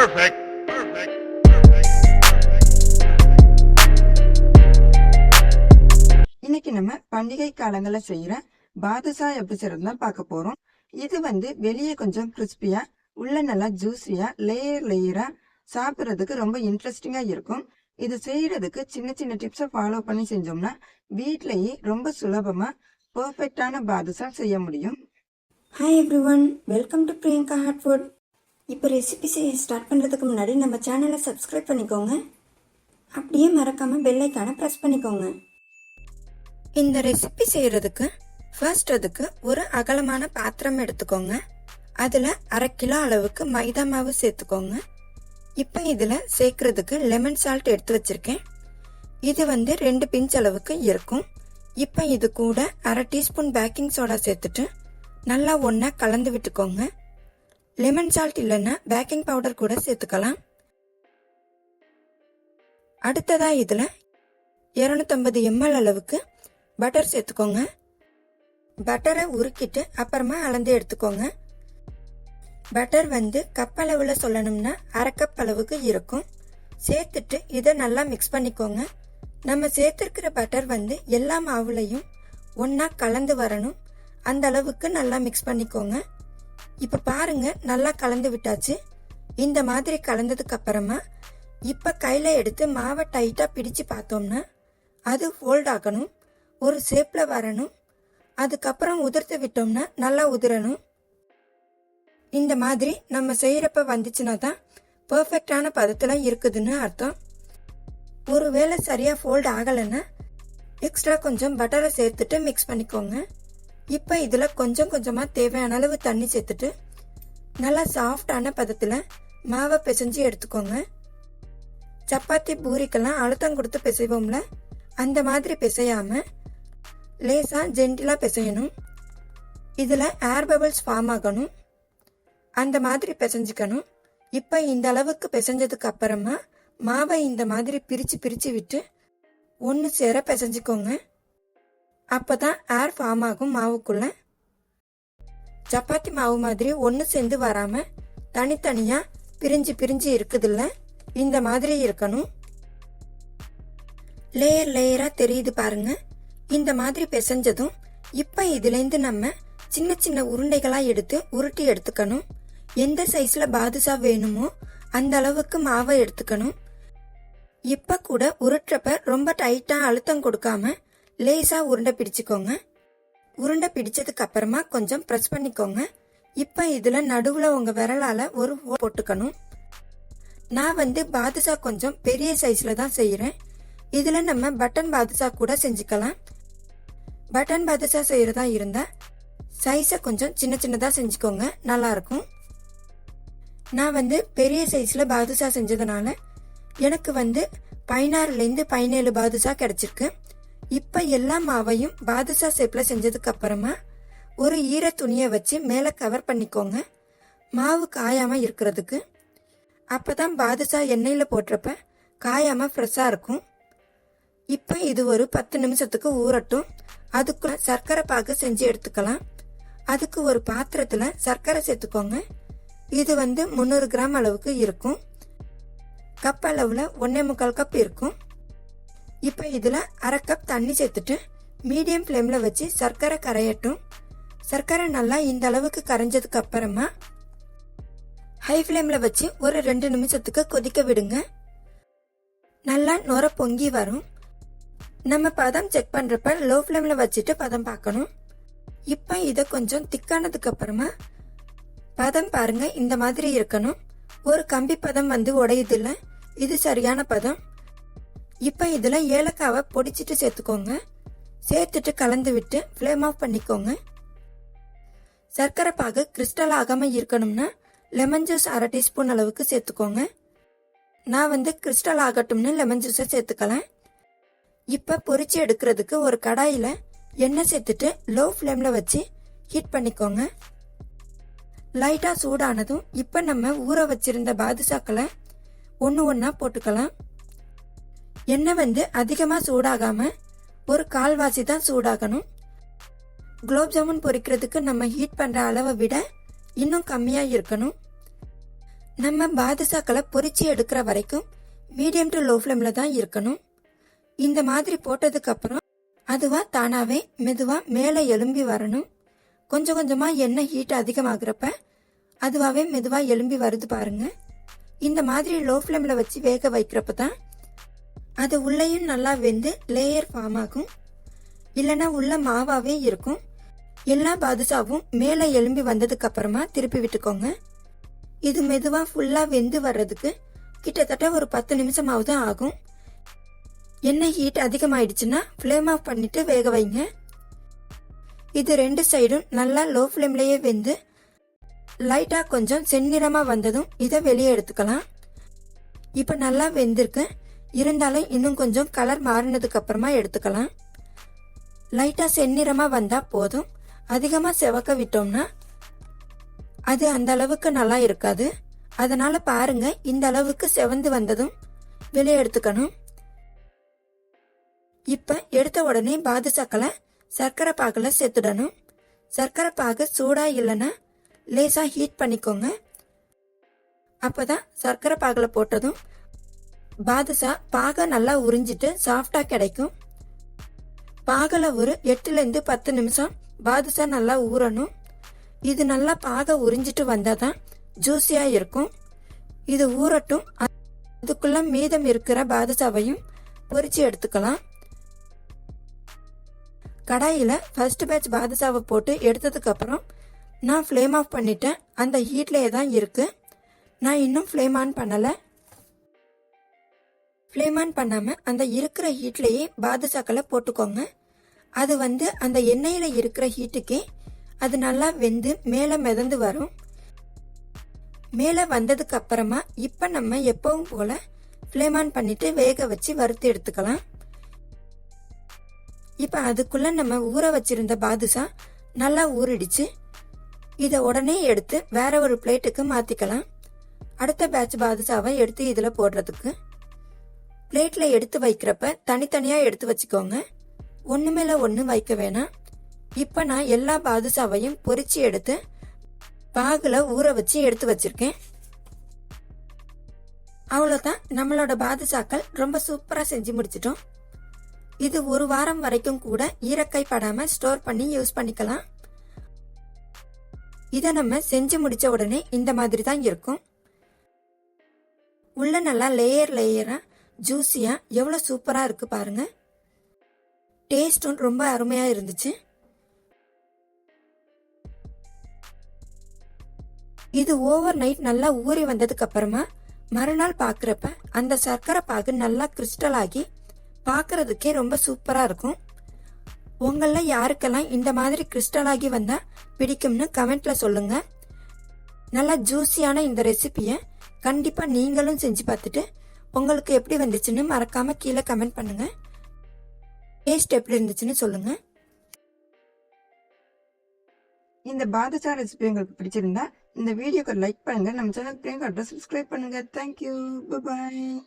Perfect. Perfect. இன்னைக்கு நம்ம பண்டிகை காலங்களில் செய்யற பாதுஷா எப்படி செய்யறது தான் பார்க்க போறோம் இது வந்து வெளியே கொஞ்சம் கிறிஸ்பியா உள்ள நல்லா ஜூஸியா லேயர் லேயரா சாப்பிட்றதுக்கு ரொம்ப இன்ட்ரெஸ்டிங்கா இருக்கும் இது செய்யறதுக்கு சின்ன சின்ன டிப்ஸை ஃபாலோ பண்ணி செஞ்சோம்னா வீட்லயே ரொம்ப சுலபமா பெர்ஃபெக்டான பாதுஷா செய்ய முடியும் hi everyone welcome to Priyanka hot food இப்போ ரெசிபி செய்ய ஸ்டார்ட் பண்ணுறதுக்கு முன்னாடி நம்ம சேனலை சப்ஸ்கிரைப் பண்ணிக்கோங்க. அப்படியே மறக்காமல் பெல்லைக்கான ப்ரெஸ் பண்ணிக்கோங்க. இந்த ரெசிபி செய்கிறதுக்கு ஃபர்ஸ்ட் அதுக்கு ஒரு அகலமான பாத்திரம் எடுத்துக்கோங்க. அதில் அரை கிலோ அளவுக்கு மைதா மாவு சேர்த்துக்கோங்க. இப்போ இதில் சேர்க்கறதுக்கு லெமன் சால்ட் எடுத்து வச்சுருக்கேன். இது வந்து ரெண்டு பிஞ்ச் அளவுக்கு இருக்கும். இப்போ இது கூட அரை டீஸ்பூன் பேக்கிங் சோடா சேர்த்துட்டு நல்லா ஒன்றா கலந்து விட்டுக்கோங்க. லெமன் சால்ட் இல்லைன்னா பேக்கிங் பவுடர் கூட சேர்த்துக்கலாம். அடுத்ததா இதில் இரநூத்தம்பது எம்எல் அளவுக்கு பட்டர் சேர்த்துக்கோங்க. பட்டரை உருக்கிட்டு அப்புறமா அளந்து எடுத்துக்கோங்க. பட்டர் வந்து கப் அளவில் சொல்லணும்னா அரை கப் அளவுக்கு இருக்கும். சேர்த்துட்டு இதை நல்லா மிக்ஸ் பண்ணிக்கோங்க. நம்ம சேர்த்துருக்கிற பட்டர் வந்து எல்லா மாவுலையும் ஒன்றா கலந்து வரணும். அந்த அளவுக்கு நல்லா மிக்ஸ் பண்ணிக்கோங்க. இப்போ பாருங்க நல்லா கலந்து விட்டாச்சு. இந்த மாதிரி கலந்ததுக்கு அப்புறமா இப்போ கையில் எடுத்து மாவை டைட்டாக பிடிச்சு பார்த்தோம்னா அது ஃபோல்ட் ஆகணும் ஒரு ஷேப்பில் வரணும். அதுக்கப்புறம் உதிர்த்து விட்டோம்னா நல்லா உதிரணும். இந்த மாதிரி நம்ம செய்யறப்ப வந்துச்சுன்னா தான் பர்ஃபெக்டான பதத்துல இருக்குதுன்னு அர்த்தம். ஒருவேளை சரியா ஃபோல்ட் ஆகலைன்னா எக்ஸ்ட்ரா கொஞ்சம் பட்டரை சேர்த்துட்டு மிக்ஸ் பண்ணிக்கோங்க. இப்போ இதில் கொஞ்சம் கொஞ்சமாக தேவையான அளவு தண்ணி சேர்த்துட்டு நல்லா சாஃப்டான பதத்தில் மாவை பிசைஞ்சு எடுத்துக்கோங்க. சப்பாத்தி பூரிக்கெல்லாம் அழுத்தம் கொடுத்து பிசைவோம்ல அந்த மாதிரி பிசையாம லேசாக ஜென்டிலாக பிசையணும். இதில் ஏர் பபிள்ஸ் ஃபார்ம் ஆகணும். அந்த மாதிரி பிசைஞ்சுக்கணும். இப்போ இந்த அளவுக்கு பிசைஞ்சதுக்கு அப்புறமா மாவை இந்த மாதிரி பிரித்து பிரித்து விட்டு ஒன்று சேர பிசைஞ்சுக்கோங்க. அப்போ தான் ஏர் ஃபார்ம் ஆகும் மாவுக்குள்ள. சப்பாத்தி மாவு மாதிரி ஒன்று சேர்ந்து வராமல் தனித்தனியாக பிரிஞ்சு பிரிஞ்சு இருக்குதுல்ல? இந்த மாதிரி இருக்கணும். லேயர் லேயராக தெரியுது பாருங்க. இந்த மாதிரி பிசைஞ்சதும் இப்போ இதுலேருந்து நம்ம சின்ன சின்ன உருண்டைகளாக எடுத்து உருட்டி எடுத்துக்கணும். எந்த சைஸில் பாதுஷா வேணுமோ அந்த அளவுக்கு மாவை எடுத்துக்கணும். இப்போ கூட உருட்டுறப்ப ரொம்ப டைட்டாக அழுத்தம் கொடுக்காம லேசாக உருண்டை பிடிச்சுக்கோங்க. உருண்டை பிடிச்சதுக்கு அப்புறமா கொஞ்சம் ப்ரெஸ் பண்ணிக்கோங்க. இப்போ இதில் நடுவில் உங்கள் விரலால் ஒரு ஹோல் போட்டுக்கணும். நான் வந்து பாதுஷா கொஞ்சம் பெரிய சைஸில் தான் செய்கிறேன் இதில் நம்ம பட்டன் பாதுஷா கூட செஞ்சுக்கலாம். பட்டன் பாதுஷா செய்கிறதா இருந்தால் சைஸை கொஞ்சம் சின்ன சின்னதாக செஞ்சுக்கோங்க. நல்லா இருக்கும் நான் வந்து பெரிய சைஸில் பாதுஷா செஞ்சதுனால எனக்கு வந்து பதினாறுலேருந்து பதினேழு பாதுஷா கிடைச்சிருக்கு. இப்போ எல்லா மாவையும் பாதுஷா ஷேப்பில் செஞ்சதுக்கு அப்புறமா ஒரு ஈர துணியை வச்சு மேலே கவர் பண்ணிக்கோங்க. மாவு காயாமல் இருக்கிறதுக்கு. அப்போ தான் பாதுஷா எண்ணெயில் போட்டுறப்ப காயாமல் ஃப்ரெஷ்ஷாக இருக்கும். இப்போ இது ஒரு பத்து நிமிஷத்துக்கு ஊறட்டும். அதுக்குள்ள சர்க்கரை பாகு செஞ்சு எடுத்துக்கலாம். அதுக்கு ஒரு பாத்திரத்தில் சர்க்கரை சேர்த்துக்கோங்க. இது வந்து முந்நூறு கிராம் அளவுக்கு இருக்கும். கப் அளவில் ஒன்றே முக்கால் கப் இருக்கும். இப்போ இதில் அரை கப் தண்ணி சேர்த்துட்டு மீடியம் ஃப்ளேமில் வச்சு சர்க்கரை கரையட்டும். சர்க்கரை நல்லா இந்த அளவுக்கு கரைஞ்சதுக்கு அப்புறமா ஹை ஃப்ளேமில் வச்சு ஒரு ரெண்டு நிமிஷத்துக்கு கொதிக்க விடுங்க. நல்லா நுர பொங்கி வரும். நம்ம பதம் செக் பண்ணுறப்ப லோ ஃப்ளேமில் வச்சுட்டு பதம் பார்க்கணும். இப்போ இதை கொஞ்சம் திக்கானதுக்கு அப்புறமா பதம் பாருங்க இந்த மாதிரி இருக்கணும். ஒரு கம்பி பதம் வந்து உடையுது இது சரியான பதம். இப்போ இதில் ஏலக்காவை பொடிச்சிட்டு சேர்த்துக்கோங்க. சேர்த்துட்டு கலந்து விட்டு ஃப்ளேம் ஆஃப் பண்ணிக்கோங்க. சர்க்கரை பாகு கிறிஸ்டல் ஆகாமல் இருக்கணும்னா லெமன் ஜூஸ் அரை டீஸ்பூன் அளவுக்கு சேர்த்துக்கோங்க. நான் வந்து கிறிஸ்டல் ஆகட்டும்னு லெமன் ஜூஸை சேர்த்துக்கலாம். இப்போ பொறிச்சு எடுக்கிறதுக்கு ஒரு கடாயில் எண்ணெய் சேர்த்துட்டு லோ ஃப்ளேமில் வச்சு ஹீட் பண்ணிக்கோங்க. லைட்டாக சூடானதும் இப்போ நம்ம ஊற வச்சிருந்த பாதுஷாக்களை ஒன்று ஒன்றா போட்டுக்கலாம். எண்ணெய் வந்து அதிகமாக சூடாகாமல் ஒரு கால்வாசி தான் சூடாகணும். குலோப் ஜாமுன் பொரிக்கிறதுக்கு நம்ம ஹீட் பண்ணுற அளவை விட இன்னும் கம்மியாக இருக்கணும். நம்ம பாதுஷாக்களை பொரிச்சு எடுக்கிற வரைக்கும் மீடியம் டு லோ ஃப்ளேமில் தான் இருக்கணும். இந்த மாதிரி போட்டதுக்கப்புறம் அதுவாக தானாகவே மெதுவாக மேலே எலும்பி வரணும். கொஞ்சம் கொஞ்சமாக எண்ணெய் ஹீட் அதிகமாகிறப்ப அதுவாகவே மெதுவாக எலும்பி வருது பாருங்க. இந்த மாதிரி லோ ஃப்ளேமில் வச்சு வேக வைக்கிறப்ப தான் அது உள்ளேயும் நல்லா வெந்து லேயர் ஃபார்ம் ஆகும். இல்லைன்னா உள்ள மாவாவே இருக்கும். எல்லா பாதுஷாவும் மேலே எலும்பி வந்ததுக்கு அப்புறமா திருப்பி விட்டுக்கோங்க. இது மெதுவா ஃபுல்லா வெந்து வர்றதுக்கு கிட்டத்தட்ட ஒரு பத்து நிமிஷமாவது ஆகும். எண்ணெய் ஹீட் அதிகமாயிடுச்சுன்னா ஃப்ளேம் ஆஃப் பண்ணிட்டு வேக வைங்க. இது ரெண்டு சைடும் நல்லா லோ ஃப்ளேம்லயே வெந்து லைட்டா கொஞ்சம் செந்நிறமா வந்ததும் இதை வெளியே எடுத்துக்கலாம். இப்ப நல்லா வெந்திருக்கு. இருந்தாலும் இன்னும் கொஞ்சம் கலர் மாறினதுக்கு அப்புறமா எடுத்துக்கலாம். லைட்டா செந்நிறமா வந்தா போதும். அதிகமா செவக்க விட்டோம்னா அது அந்த அளவுக்கு நல்லா இருக்காது. அதனால பாருங்க இந்த அளவுக்கு செவந்து வந்ததும் வெளியே எடுத்துக்கணும். இப்ப எடுத்த உடனே பாதுசாக்களை சர்க்கரை பாகுல சேர்த்துடணும். சர்க்கரை பாகு சூடா இல்லைன்னா லேசா ஹீட் பண்ணிக்கோங்க. அப்பதான் சர்க்கரை பாகுல போட்டதும் பாதுஷா பாக நல்லா உறிஞ்சிட்டு சாஃப்டா கிடைக்கும். பாகல ஒரு எட்டுல இருந்து பத்து நிமிஷம் பாதுஷா நல்லா ஊறணும். இது நல்லா பாக உறிஞ்சிட்டு வந்தாதான் ஜூஸியா இருக்கும். இது ஊறட்டும். அதுக்குள்ள மீதம் இருக்கிற பாதுஷாவையும் பொறிச்சு எடுத்துக்கலாம். கடாயில ஃபர்ஸ்ட் பேட்ச் பாதுஷாவை போட்டு எடுத்ததுக்கு அப்புறம் நான் ஃப்ளேம் ஆஃப் பண்ணிட்டேன். அந்த ஹீட்லேயே தான் இருக்கு. நான் இன்னும் ஃப்ளேம் ஆன் பண்ணலை. ஃப்ளேம் ஆன் பண்ணாம அந்த இருக்கிற ஹீட்லயே பாதுஷாக்களை போட்டுக்கோங்க. அது வந்து அந்த எண்ணெயில இருக்கிற ஹீட்டுக்கே அது நல்லா வெந்து மேலே மிதந்து வரும். மேலே வந்ததுக்கு அப்புறமா இப்போ நம்ம எப்பவும் போல ஃப்ளேம் ஆன் பண்ணிட்டு வேக வச்சு வறுத்து எடுத்துக்கலாம். இப்போ அதுக்குள்ள நம்ம ஊற வச்சிருந்த பாதுஷா நல்லா ஊறிடுச்சு. இதை உடனே எடுத்து வேற ஒரு பிளேட்டுக்கு மாத்திக்கலாம். அடுத்த பேட்ச் பாதுஷாவை எடுத்து இதில் போடுறதுக்கு. பிளேட்ல எடுத்து வைக்கிறப்ப தனித்தனியா எடுத்து வச்சுக்கோங்க. ஒன்று மேல ஒன்று வைக்க வேணாம். இப்போ நான் எல்லா பாதுஷாவையும் பொறிச்சு எடுத்து பாகுல ஊற வச்சு எடுத்து வச்சிருக்கேன். அவ்வளோதான் நம்மளோட பாதுஷாக்கள் ரொம்ப சூப்பரா செஞ்சு முடிச்சிட்டோம். இது ஒரு வாரம் வரைக்கும் கூட ஈரக்கை படாம ஸ்டோர் பண்ணி யூஸ் பண்ணிக்கலாம். இதை நம்ம செஞ்சு முடிச்ச உடனே இந்த மாதிரி தான் இருக்கும். உள்ள நல்லா லேயர் லேயரா ஜூஸியா? எவ்வளவு சூப்பரா இருக்கு பாருங்க. டேஸ்டும் ரொம்ப அருமையா இருந்துச்சு. இது ஓவர் நைட் நல்லா ஊறி வந்ததுக்கு அப்புறமா மறுநாள் பாக்குறப்ப அந்த சர்க்கரை பாகு நல்லா கிறிஸ்டல் ஆகி பாக்குறதுக்கே ரொம்ப சூப்பரா இருக்கும். உங்கள யாருக்கெல்லாம் இந்த மாதிரி கிறிஸ்டல் ஆகி வந்தா பிடிக்கும்னு கமெண்ட்ல சொல்லுங்க. நல்லா ஜூஸியான இந்த ரெசிபியை கண்டிப்பா நீங்களும் செஞ்சு பார்த்துட்டு உங்களுக்கு எப்படி வந்துச்சுன்னு மறக்காம கீழே கமெண்ட் பண்ணுங்க. டேஸ்ட் எப்படி இருந்துச்சுன்னு சொல்லுங்க. இந்த பாதுஷா ரெசிபி உங்களுக்கு பிடிச்சிருந்தா இந்த வீடியோக்கு லைக் பண்ணுங்க. நம்ம சேனல் பிரியங்கா சப்ஸ்கிரைப் பண்ணுங்க. Thank you bye